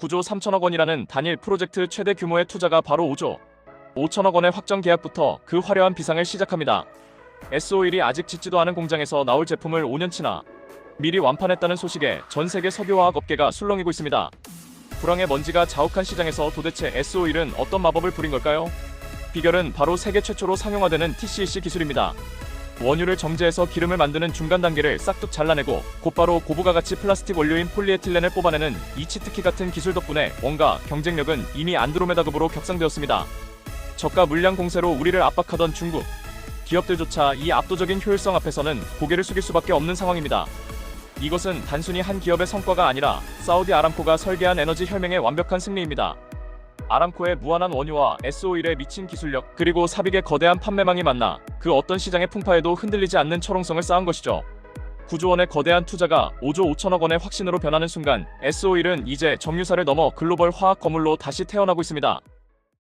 9조 3천억 원이라는 단일 프로젝트 최대 규모의 투자가 바로 5조 5천억 원의 확정 계약부터 그 화려한 비상을 시작합니다. S-오일이 아직 짓지도 않은 공장에서 나올 제품을 5년치나 미리 완판했다는 소식에 전 세계 석유화학 업계가 술렁이고 있습니다. 불황의 먼지가 자욱한 시장에서 도대체 S-오일은 어떤 마법을 부린 걸까요? 비결은 바로 세계 최초로 상용화되는 TCC 기술입니다. 원유를 정제해서 기름을 만드는 중간 단계를 싹둑 잘라내고 곧바로 고부가 가치 플라스틱 원료인 폴리에틸렌을 뽑아내는 이 치트키 같은 기술 덕분에 원가 경쟁력은 이미 안드로메다급으로 격상되었습니다. 저가 물량 공세로 우리를 압박하던 중국 기업들조차 이 압도적인 효율성 앞에서는 고개를 숙일 수밖에 없는 상황입니다. 이것은 단순히 한 기업의 성과가 아니라 사우디 아람코가 설계한 에너지 혁명의 완벽한 승리입니다. 아람코의 무한한 원유와 S-오일의 미친 기술력 그리고 삽입의 거대한 판매망이 만나 그 어떤 시장의 풍파에도 흔들리지 않는 철옹성을 쌓은 것이죠. 9조 원의 거대한 투자가 5조 5천억 원의 확신으로 변하는 순간 S-오일은 이제 정유사를 넘어 글로벌 화학 거물로 다시 태어나고 있습니다.